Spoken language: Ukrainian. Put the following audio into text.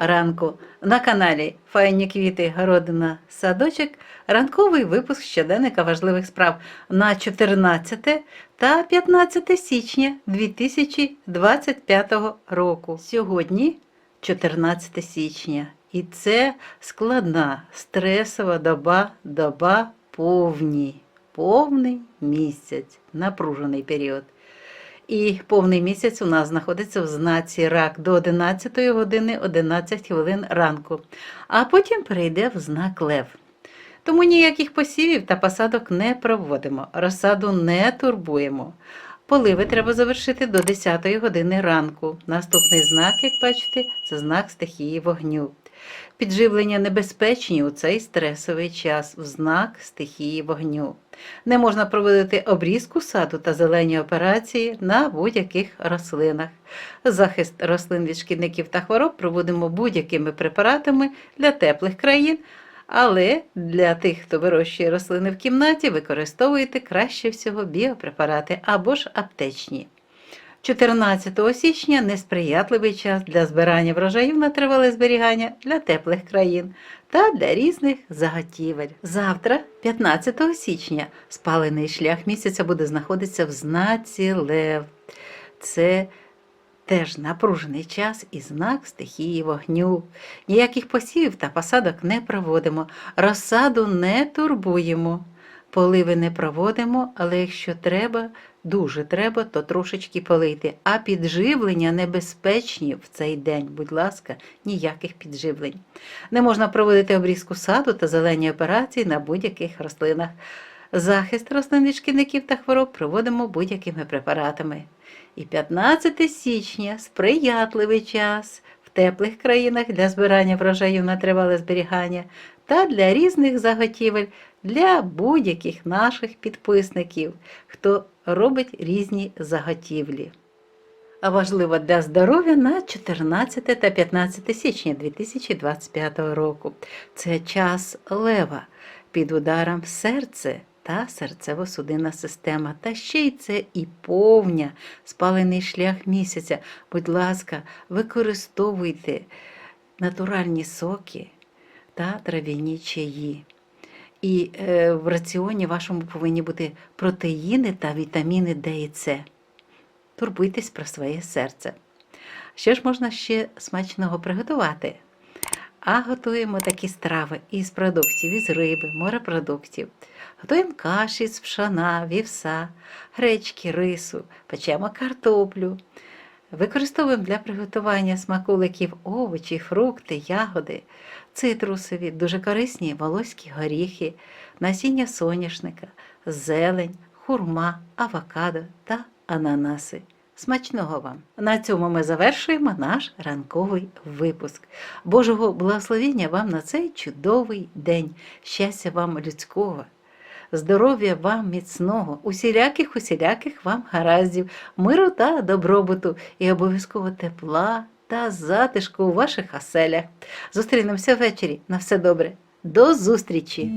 ранку. На каналі Файні квіти, городина, садочок. Ранковий випуск щоденника важливих справ на 14 та 15 січня 2025 року. Сьогодні 14 січня. І це складна стресова доба, доба повні, повний місяць, напружений період. І повний місяць у нас знаходиться в знаці рак до 11 години 11 хвилин ранку, а потім перейде в знак лев. Тому ніяких посівів та посадок не проводимо, розсаду не турбуємо. Поливи треба завершити до 10 години ранку. Наступний знак, як бачите, це знак стихії вогню. Підживлення небезпечні у цей стресовий час в знак стихії вогню. Не можна проводити обрізку саду та зелені операції на будь-яких рослинах. Захист рослин від шкідників та хвороб проводимо будь-якими препаратами для теплих країн, але для тих, хто вирощує рослини в кімнаті, використовуйте краще всього біопрепарати або ж аптечні. 14 січня несприятливий час для збирання врожаїв на тривале зберігання для теплих країн та для різних заготівель. Завтра, 15 січня, спалений шлях місяця буде знаходитися в знаці Лев. Це теж напружений час і знак стихії вогню. Ніяких посівів та посадок не проводимо, розсаду не турбуємо. Поливи не проводимо, але якщо треба, дуже треба, то трошечки полити. А підживлення небезпечні в цей день, будь ласка, ніяких підживлень. Не можна проводити обрізку саду та зелені операції на будь-яких рослинах. Захист рослин від шкідників та хвороб проводимо будь-якими препаратами. І 15 січня сприятливий час в теплих країнах для збирання врожаїв на тривале зберігання та для різних заготівель для будь-яких наших підписників, хто робить різні заготівлі. А важливо для здоров'я на 14 та 15 січня 2025 року. Це час лева під ударом серце та серцево-судинна система. Та ще й це і повня, спалений шлях місяця. Будь ласка, використовуйте натуральні соки та трав'яні чаї. І е, в раціоні вашому повинні бути протеїни та вітаміни Д і С. Турбуйтесь про своє серце. Що ж можна ще смачного приготувати? А готуємо такі страви із продуктів, із риби, морепродуктів. Готуємо каші з пшона, вівса, гречки, рису, печемо картоплю. Використовуємо для приготування смаколиків овочі, фрукти, ягоди, цитрусові, дуже корисні волоські горіхи, насіння соняшника, зелень, хурма, авокадо та ананаси. Смачного вам! На цьому ми завершуємо наш ранковий випуск. Божого благословення вам на цей чудовий день, щастя вам людського, здоров'я вам міцного, усіляких усіляких вам гараздів, миру та добробуту і обов'язково тепла та затишку у ваших оселях. Зустрінемося ввечері. На все добре. До зустрічі!